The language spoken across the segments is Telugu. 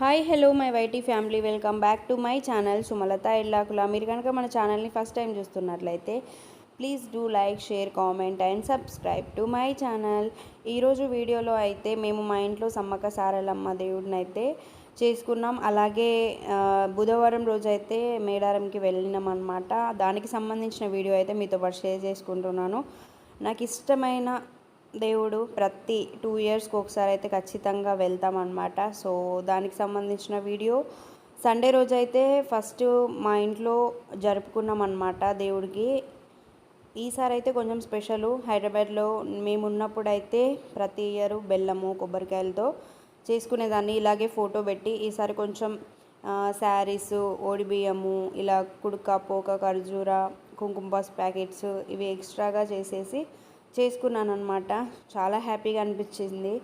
Hi hello my YT family. Welcome back to my channel Sumalatha ఇల్లాకుల మీరు కనుక మన ఛానల్ని ఫస్ట్ టైం చూస్తున్నట్లయితే please do like share comment and subscribe to my channel. ఈరోజు వీడియోలో అయితే మేము మా ఇంట్లో సమ్మక్క సారలమ్మ దేవుడిని అయితే చేసుకున్నాం. అలాగే బుధవారం రోజు అయితే మేడారంకి వెళ్ళినాం అనమాట దానికి సంబంధించిన వీడియో అయితే మీతో పాటు షేర్ చేసుకుంటున్నాను. నాకు ఇష్టమైన దేవుడు ప్రతి టూ ఇయర్స్కి ఒకసారి అయితే ఖచ్చితంగా వెళ్తామన్నమాట. సో దానికి సంబంధించిన వీడియో సండే రోజు అయితే ఫస్ట్ మా ఇంట్లో జరుపుకున్నాం అనమాట దేవుడికి. ఈసారి అయితే కొంచెం స్పెషల్ హైదరాబాద్లో మేమున్నప్పుడు అయితే ప్రతి ఇయర్ బెల్లము కొబ్బరికాయలతో చేసుకునేదాన్ని. ఇలాగే ఫోటో పెట్టి ఈసారి కొంచెం శారీస్ ఓడిబియ్యము ఇలా కుడుక పోక ఖర్జూర కుంకుమ పసుపు ప్యాకెట్స్ ఇవి ఎక్స్ట్రాగా చేసేసి చేసుకున్నాను అనమాట చాలా హ్యాపీగా అనిపించింది.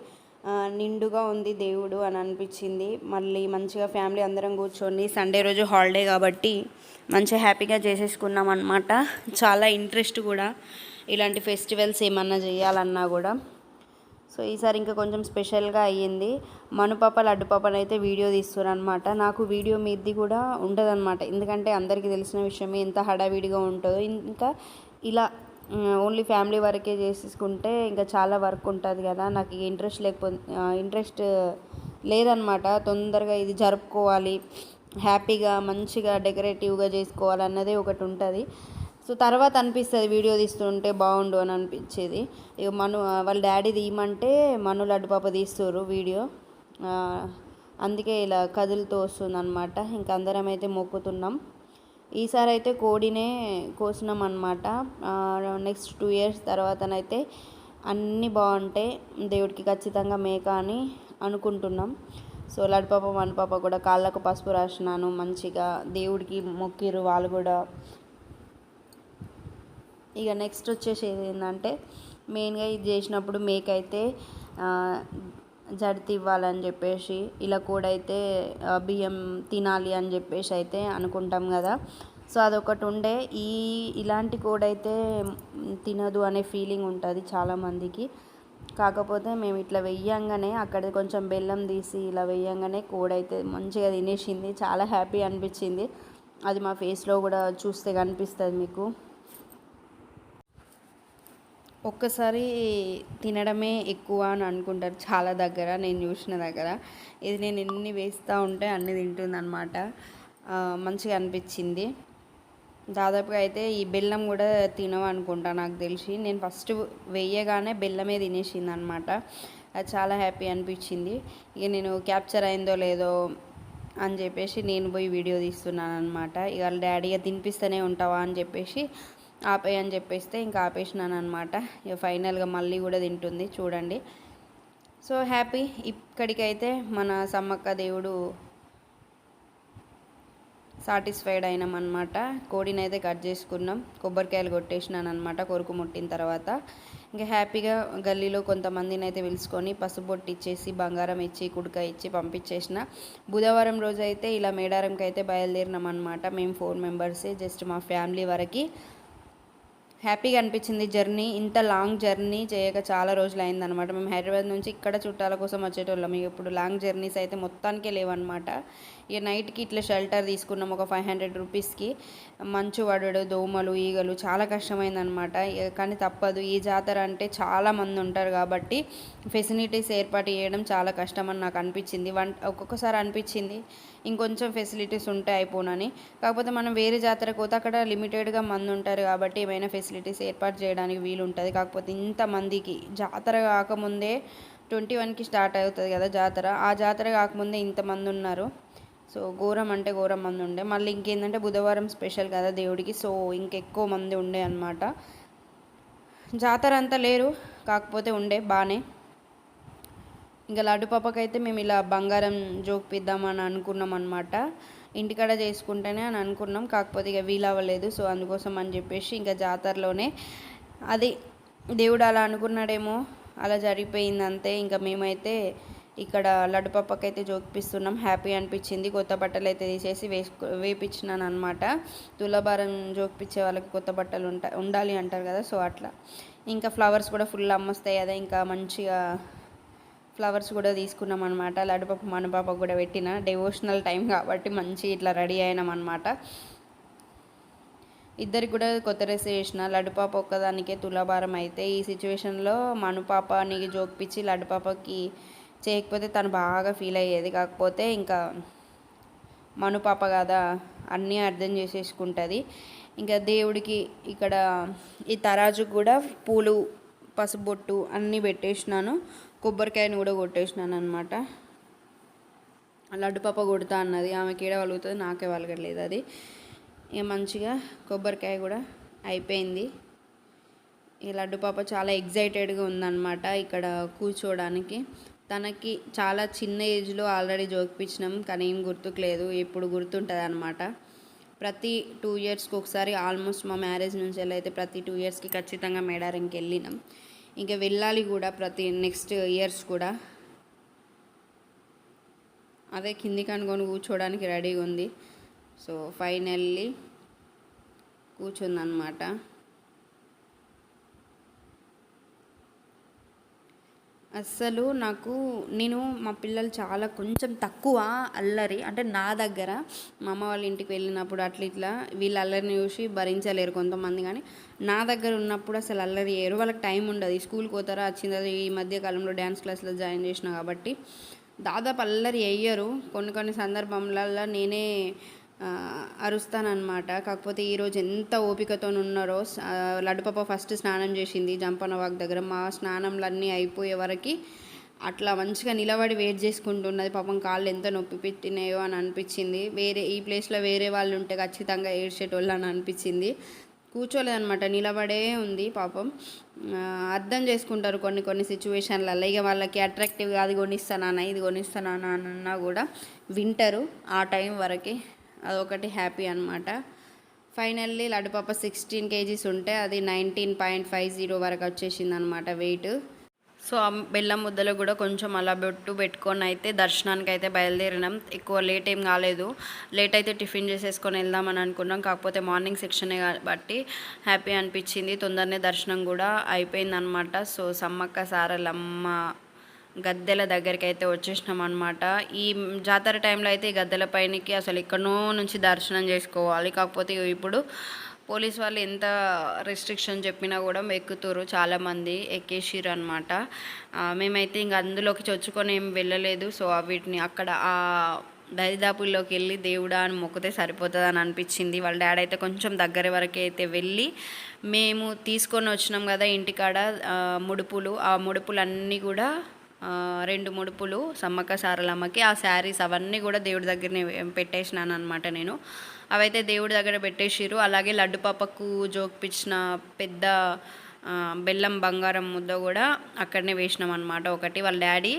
నిండుగా ఉంది దేవుడు అని అనిపించింది. మళ్ళీ మంచిగా ఫ్యామిలీ అందరం కూర్చొని సండే రోజు హాలిడే కాబట్టి మంచిగా హ్యాపీగా చేసేసుకున్నాం అనమాట చాలా ఇంట్రెస్ట్ కూడా ఇలాంటి ఫెస్టివల్స్ ఏమన్నా చేయాలన్నా కూడా. సో ఈసారి ఇంకా కొంచెం స్పెషల్గా అయ్యింది. మనుపాప లడ్డుపాపని అయితే వీడియో తీస్తున్నారనమాట నాకు వీడియో మీది కూడా ఉండదన్నమాట. ఎందుకంటే అందరికీ తెలిసిన విషయమే ఎంత హడావిడిగా ఉంటుందో. ఇంకా ఇలా ఓన్లీ ఫ్యామిలీ వరకే చేసేసుకుంటే ఇంకా చాలా వర్క్ ఉంటుంది కదా. నాకు ఇంట్రెస్ట్ లేకపోతే ఇంట్రెస్ట్ లేదనమాట తొందరగా ఇది జరుపుకోవాలి. హ్యాపీగా మంచిగా డెకరేటివ్గా చేసుకోవాలన్నదే ఒకటి ఉంటుంది. సో తర్వాత అనిపిస్తుంది వీడియో తీస్తుంటే బాగుండు అని అనిపించేది. ఇక మను వాళ్ళ డాడీ తీయమంటే మను లడ్డు పాప తీస్తారు వీడియో అందుకే ఇలా కదులుతూ వస్తుంది అనమాట ఇంక అందరం అయితే మొక్కుతున్నాం. ఈసారి అయితే కోడినే కోసినాం అనమాట నెక్స్ట్ టూ ఇయర్స్ తర్వాతనైతే అన్నీ బాగుంటాయి. దేవుడికి ఖచ్చితంగా మేక అని అనుకుంటున్నాం. సో లడ్పాప మనపాప కూడా కాళ్ళకు పసుపు రాసినాను. మంచిగా దేవుడికి మొక్కిరు వాళ్ళు కూడా. ఇక నెక్స్ట్ వచ్చేసి ఏంటంటే మెయిన్గా ఇది చేసినప్పుడు మేక అయితే జడితి ఇవ్వాలని చెప్పేసి ఇలా కూడా అయితే బియ్యం తినాలి అని చెప్పేసి అయితే అనుకుంటాం కదా. సో అదొకటి ఉండే. ఈ ఇలాంటి కోడైతే తినదు అనే ఫీలింగ్ ఉంటుంది చాలామందికి. కాకపోతే మేము ఇట్లా వెయ్యంగానే అక్కడ కొంచెం బెల్లం తీసి ఇలా వెయ్యంగానే కోడైతే మంచిగా తినేసింది. చాలా హ్యాపీ అనిపించింది. అది మా ఫేస్లో కూడా చూస్తే కనిపిస్తుంది మీకు. ఒక్కసారి తినడమే ఎక్కువ అని అనుకుంటారు చాలా దగ్గర నేను చూసిన దగ్గర. ఇది నేను ఎన్ని వేస్తూ ఉంటే అన్ని తింటుంది అనమాట మంచిగా అనిపించింది. దాదాపుగా అయితే ఈ బెల్లం కూడా తినవనుకుంటా నాకు తెలిసి. నేను ఫస్ట్ వేయగానే బెల్లమే తినేసింది అనమాట అది చాలా హ్యాపీ అనిపించింది. ఇక నేను క్యాప్చర్ అయిందో లేదో అని చెప్పేసి నేను పోయి వీడియో తీస్తున్నాను అనమాట ఇక డాడీగా తినిపిస్తూనే ఉంటావా అని చెప్పేసి ఆపేయి అని చెప్పేస్తే ఇంకా ఆపేసినాను అనమాట ఇక ఫైనల్గా మళ్ళీ కూడా తింటుంది. చూడండి. So happy. ఇక్కడికైతే మన సమ్మక్క దేవుడు సాటిస్ఫైడ్ అయినామన్నమాట. కోడిని అయితే కట్ చేసుకున్నాం. కొబ్బరికాయలు కొట్టేసినాను అనమాట కొరుకు ముట్టిన తర్వాత. ఇంకా హ్యాపీగా గల్లీలో కొంతమందిని అయితే పిలుచుకొని పసుపు ఇచ్చేసి బంగారం ఇచ్చి కుడక ఇచ్చి పంపించేసిన. బుధవారం రోజు అయితే ఇలా మేడారంకి అయితే బయలుదేరినాం అనమాట మేము ఫోర్ మెంబర్సే జస్ట్ మా ఫ్యామిలీ వరకు. హ్యాపీగా అనిపించింది జర్నీ. ఇంత లాంగ్ జర్నీ చేయక చాలా రోజులు అయిందనమాట మేము హైదరాబాద్ నుంచి ఇక్కడ చుట్టాల కోసం వచ్చేటోళ్ళం. ఇప్పుడు లాంగ్ జర్నీస్ అయితే మొత్తానికే లేవన్నమాట. ఇక నైట్కి ఇట్లా షెల్టర్ తీసుకున్నాం. ఒక ఫైవ్ హండ్రెడ్ రూపీస్కి. మంచు వడడు దోమలు ఈగలు చాలా కష్టమైందనమాట కానీ తప్పదు. ఈ జాతర అంటే చాలా మంది ఉంటారు కాబట్టి ఫెసిలిటీస్ ఏర్పాటు చేయడం చాలా కష్టం అని నాకు అనిపించింది. వన్ ఒక్కొక్కసారి అనిపించింది. ఇంకొంచెం ఫెసిలిటీస్ ఉంటే అయిపోనని. కాకపోతే మనం వేరే జాతరకు పోతే అక్కడ లిమిటెడ్గా మంది ఉంటారు కాబట్టి ఏమైనా ఫెసిలిటీస్ ఏర్పాటు చేయడానికి వీలు ఉంటుంది కాకపోతే ఇంతమందికి జాతర కాకముందే ట్వంటీ వన్కి స్టార్ట్ అవుతుంది కదా జాతర. ఆ జాతర కాకముందే ఇంతమంది ఉన్నారు. సో ఘోరం అంటే ఘోరం మంది ఉండే. మళ్ళీ ఇంకేంటంటే బుధవారం స్పెషల్ కదా దేవుడికి. సో ఇంకెక్కువ మంది ఉండే అనమాట జాతర అంతా లేరు. కాకపోతే ఉండే బాగానే ఇంకా లడ్డు పాపకైతే మేము ఇలా బంగారం జోకిపిద్దామని అనుకున్నాం అనమాట ఇంటికాడ చేసుకుంటేనే అని అనుకున్నాం. కాకపోతే ఇక వీలు అవ్వలేదు. సో అందుకోసం అని చెప్పేసి ఇంకా జాతరలోనే అది దేవుడు అలా అనుకున్నాడేమో అలా జరిగిపోయింది అంతే ఇంకా మేమైతే ఇక్కడ లడ్డు పప్పకైతే జోకిపిస్తున్నాం హ్యాపీ అనిపించింది. కొత్త బట్టలు అయితే తీసేసి వేసుకు వేపించినాను అనమాట తులభారం జోకిపించే వాళ్ళకి కొత్త బట్టలు ఉంటా ఉండాలి అంటారు కదా. సో అట్లా. ఇంకా ఫ్లవర్స్ కూడా ఫుల్ అమ్మొస్తాయి కదా. ఇంకా మంచిగా ఫ్లవర్స్ కూడా తీసుకున్నాం అనమాట లడ్డుపప్పు మనపాపకు కూడా పెట్టిన. డెవోషనల్ టైం కాబట్టి మంచి ఇట్లా రెడీ అయినాం అనమాట ఇద్దరికి కూడా కొత్త డ్రెస్ చేసిన లడ్డుపాప ఒక్కదానికే తులాభారం అయితే. ఈ సిచ్యువేషన్లో మనుపాపని జోక్పించి లడ్డుపాపకి చేయకపోతే తను బాగా ఫీల్ అయ్యేది. కాకపోతే ఇంకా మనుపాప కదా అన్నీ అర్థం చేసేసుకుంటుంది. ఇంకా దేవుడికి ఇక్కడ ఈ తరాజు కూడా పూలు పసుబొట్టు అన్నీ పెట్టేసినాను. కొబ్బరికాయని కూడా కొట్టేసినాను అనమాట లడ్డు పాప కొడతా అన్నది. ఆమెకి ఏడ వలుగుతుంది నాకే వలగట్లేదు అది. ఇక మంచిగా కొబ్బరికాయ కూడా అయిపోయింది. ఈ లడ్డు పాప చాలా ఎగ్జైటెడ్గా ఉందన్నమాట ఇక్కడ కూర్చోవడానికి తనకి చాలా చిన్న ఏజ్లో ఆల్రెడీ జోకిపించినాం కానీ ఏం గుర్తుకులేదు. ఇప్పుడు ఎప్పుడు గుర్తుంటుంది అనమాట ప్రతి టూ ఇయర్స్కి ఒకసారి ఆల్మోస్ట్ మా మ్యారేజ్ నుంచి అయితే ప్రతి టూ ఇయర్స్కి ఖచ్చితంగా మేడారంకి వెళ్ళినాం. ఇంకా వెళ్ళాలి కూడా ప్రతి నెక్స్ట్ ఇయర్స్ కూడా. అదే కిందికి అనుకొని కూర్చోడానికి రెడీగా ఉంది. సో ఫైనల్లీ కూర్చుందనమాట అస్సలు నాకు నేను మా పిల్లలు చాలా కొంచెం తక్కువ అల్లరి అంటే నా దగ్గర మా అమ్మ వాళ్ళ ఇంటికి వెళ్ళినప్పుడు అట్లా ఇట్లా వీళ్ళు అల్లరిని చూసి భరించలేరు కొంతమంది కానీ నా దగ్గర ఉన్నప్పుడు అసలు అల్లరి ఏరు వాళ్ళకి టైం ఉండదు. స్కూల్కి పోతారా వచ్చింది ఈ మధ్య కాలంలో డ్యాన్స్ క్లాస్లో జాయిన్ చేసిన కాబట్టి దాదాపు అల్లరి వేయరు కొన్ని కొన్ని సందర్భంలలో నేనే అరుస్తానమాట కాకపోతే ఈరోజు ఎంత ఓపికతో ఉన్నారో లడ్డుపప్ప ఫస్ట్ స్నానం చేసింది జంపన వాక్ దగ్గర. మా స్నానంలన్నీ అయిపోయే వరకు అట్లా మంచిగా నిలబడి వెయిట్ చేసుకుంటున్నది. పాపం కాళ్ళు ఎంత నొప్పి పెట్టినాయో అని అనిపించింది. వేరే ఈ ప్లేస్లో వేరే వాళ్ళు ఉంటే ఖచ్చితంగా ఏడ్చేటోళ్ళు అని అనిపించింది. కూర్చోలేదనమాట నిలబడే ఉంది పాపం. అర్థం చేసుకుంటారు కొన్ని కొన్ని సిచ్యువేషన్లలో ఇక వాళ్ళకి అట్రాక్టివ్గా అది కొనిస్తానా ఇది కొనిస్తానా అన్నా కూడా వింటారు ఆ టైం వరకే. అదొకటి హ్యాపీ అనమాట ఫైనల్లీ లడ్డుపాప సిక్స్టీన్ కేజీస్ ఉంటే అది నైన్టీన్ పాయింట్ ఫైవ్ జీరో వరకు వచ్చేసింది అనమాట వెయిట్. సో ఆ బెల్లం ముద్దలో కూడా కొంచెం అలా బొట్టు పెట్టుకొని అయితే దర్శనానికి అయితే బయలుదేరినాం. ఎక్కువ లేట్ ఏం కాలేదు. లేట్ అయితే టిఫిన్ చేసేసుకొని వెళ్దామని అనుకున్నాం. కాకపోతే మార్నింగ్ సెక్షనే కాబట్టి హ్యాపీ అనిపించింది. తొందరనే దర్శనం కూడా అయిపోయిందనమాట సో సమ్మక్క సారలమ్మ గద్దెల దగ్గరికి అయితే వచ్చేసినాం అనమాట ఈ జాతర టైంలో అయితే ఈ గద్దెల పైనకి అసలు ఎక్కడో నుంచి దర్శనం చేసుకోవాలి. కాకపోతే ఇప్పుడు పోలీస్ వాళ్ళు ఎంత రెస్ట్రిక్షన్ చెప్పినా కూడా ఎక్కుతురు చాలామంది ఎక్కేసిరు అనమాట మేమైతే ఇంక అందులోకి చొచ్చుకొని ఏం వెళ్ళలేదు. సో వీటిని అక్కడ ఆ దరిదాపుల్లోకి వెళ్ళి దేవుడా అని మొక్కితే సరిపోతుంది అని అనిపించింది. వాళ్ళ డాడీ అయితే కొంచెం దగ్గర వరకు అయితే వెళ్ళి మేము తీసుకొని వచ్చినాం కదా ఇంటికాడ ముడుపులు. ఆ ముడుపులన్నీ కూడా రెండు ముడుపులు సమ్మక్క సారలమ్మకి ఆ శారీస్ అవన్నీ కూడా దేవుడి దగ్గరనే పెట్టేసినాను అనమాట నేను. అవైతే దేవుడి దగ్గర పెట్టేసిరు అలాగే లడ్డు పాపకు జోక్పించిన పెద్ద బెల్లం బంగారం ముద్ద కూడా అక్కడనే వేసినాం అనమాట ఒకటి. వాళ్ళ డాడీ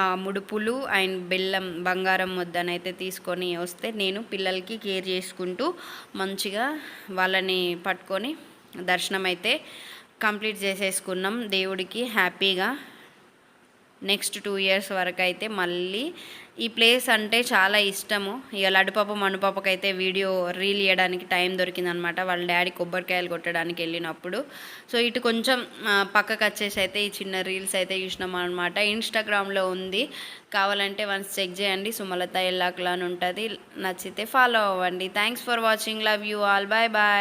ఆ ముడుపులు అండ్ బెల్లం బంగారం ముద్దనైతే తీసుకొని వస్తే నేను పిల్లలకి కేర్ చేసుకుంటూ మంచిగా వాళ్ళని పట్టుకొని దర్శనం అయితే కంప్లీట్ చేసేసుకున్నాం. దేవుడికి హ్యాపీగా నెక్స్ట్ టూ ఇయర్స్ వరకు అయితే మళ్ళీ ఈ ప్లేస్ అంటే చాలా ఇష్టము. ఇక లడ్డుపాప మనుపాపకైతే వీడియో రీల్ ఇవ్వడానికి టైం దొరికిందనమాట. వాళ్ళ డాడీ కొబ్బరికాయలు కొట్టడానికి వెళ్ళినప్పుడు. సో ఇటు కొంచెం పక్కకు వచ్చేసి అయితే ఈ చిన్న రీల్స్ అయితే చూసినాం అనమాట ఇన్స్టాగ్రామ్లో ఉంది. కావాలంటే వన్స్ చెక్ చేయండి. సుమలత ఎల్లాకులా అని ఉంటుంది. నచ్చితే ఫాలో అవ్వండి. Thanks for watching. Love you all. Bye bye.